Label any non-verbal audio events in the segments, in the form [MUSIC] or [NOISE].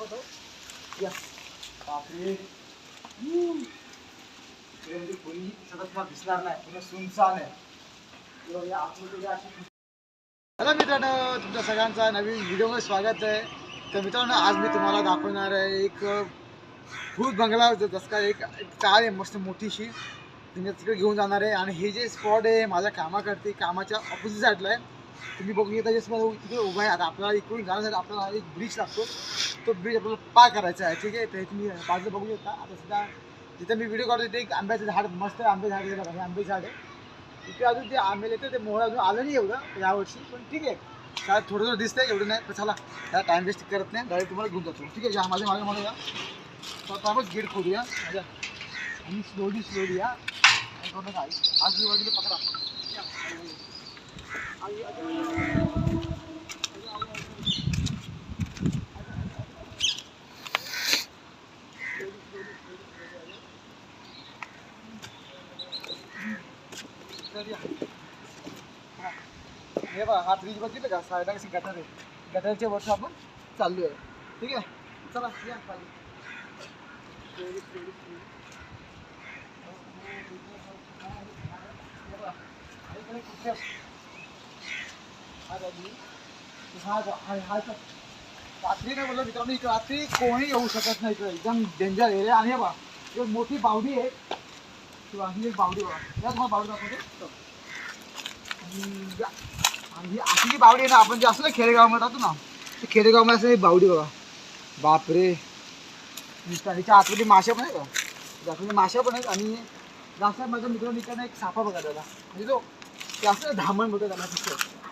दाखवतो. यस बापरे. इकडे म्हणजे कोणी तुम्हाला दिसणार नाही? सुनसान आहे. या आतमध्ये या अशी हॅलो मित्रांनो तुमच्या सगळ्यांचा नवीन व्हिडिओमध्ये स्वागत आहे. तर मित्रांनो आज मी तुम्हाला दाखवणार आहे एक भूत बंगला जसं काय एक चाळ आहे मस्त मोठीशी. तुम्ही तिकडे घेऊन जाणार आहे. आणि हे जे स्पॉट आहे माझ्या कामाकडे कामाच्या ऑपोजिट साईडला आहे. तुम्ही बघू येता जसं मला तिकडे उभा आहे, आता आपल्याला इकडून जाण्यासाठी आपल्याला एक ब्रिज लागतो. तो ब्रिज आपल्याला पार करायचा आहे, ठीक आहे? हे तुम्ही बाजूला बघू शकता आता सध्या जिथे मी व्हिडिओ काढतो तिथे एक आंब्याचं झाड, मस्त आंबे झाड आहे, बघा आंबे झाड आहे. तिथे अजून ते आंबे येते, ते मोहळ अजून आलं नाही एवढं, यावर्षी, पण ठीक आहे. काय थोडं थोडं दिसतंय, एवढं नाही, पण चला त्या टाइम वेस्ट करत नाही डायरेक्ट तुम्हाला घेऊन जातो. ठीक आहे माझ्या मागे म्हणूया आपण गेट खोलूया. माझ्या आणि स्लोली स्लोली या. आजूबाजूला पकडा. हे बघा हा ब्रिज बघितलं का? सायडा कशी गटर आहे. गटरच्या वर्ष आपण चाललो आहे ठीक आहे? चला या. खाली. रात्री नाही बोललो मित्रांनो इकडे रात्री कोणी येऊ शकत नाही इकडे एकदम डेंजर एरिया आणि बा एक मोठी बावडी आहे. किंवा ही एक बावडी बघा. या तुम्हाला बावडी दाखवतो. आणि अशी जी बावडी आहे ना आपण जे असं ना खेडेगावमध्ये राहतो ना ते खेडेगावमध्ये असं एक बावडी बघा. बापरे. नुसतं आतमध्ये माशा पण आहे का आतमध्ये माशा पण आहेत. आणि जास्त माझ्या मित्रांनी इकडनं एक सापा बघा त्याला. म्हणजे तो ते असं धामण बघा त्याला दिसतो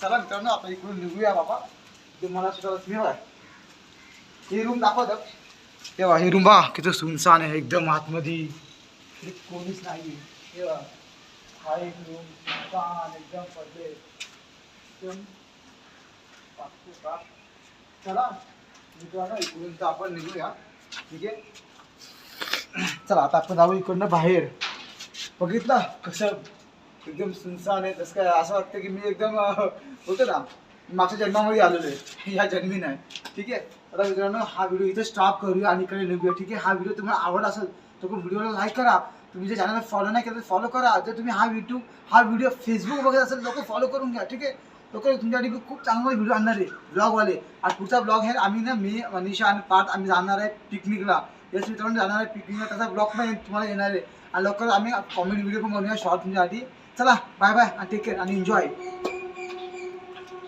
चला मित्रांनो आपण इकडून निघूया बाबा. ते मला सुद्धा स्नेह आहे ही रूम दाखवत. तेव्हा ही रूम बा किती सुनसान आहे एकदम आतमध्ये. कोणीच नाही तेव्हा हा एक रूम सुनसान एकदम पडले एकदम चला मित्रांनो इकडून तर आपण निघूया. ठीक आहे? चला आता आपण जाऊ इकडनं बाहेर. बघितलं कसं एकदम सुनसान आहे. तसं काय असं वाटतं की मी एकदम होतो ना मागच्या जन्मामध्ये आलेलो आहे. [LAUGHS] ह्या जन्मी नाही. ठीक आहे? आता मित्रांनो हा व्हिडिओ इथे स्टॉप करूया आणि इकडे निघूया. ठीक आहे? हा व्हिडिओ तुम्हाला आवडला असेल तर व्हिडिओला लाईक करा. तुम्ही जे चॅनलला फॉलो नाही केलं फॉलो करा. जर तुम्ही हा युट्यूब हा व्हिडिओ फेसबुक बघत असेल लोक फॉलो करून घ्या. ठीक आहे? लोक तुमच्यासाठी मी खूप चांगला व्हिडिओ आणणार आहे. ब्लॉगवाले आणि पुढचा ब्लॉग आहे. आम्ही ना मी मनीषा आणि पार्थ आम्ही जाणार आहे पिकनिकला यश मित्रांनो जाणार आहे पिकनिकला त्याचा ब्लॉग पण तुम्हाला येणार आहे. आणि लवकर आम्ही कॉमेडी व्हिडिओ पण बनवूया शॉर्ट तुमच्यासाठी चला बाय बाय आणि टेक केअर आणि एन्जॉय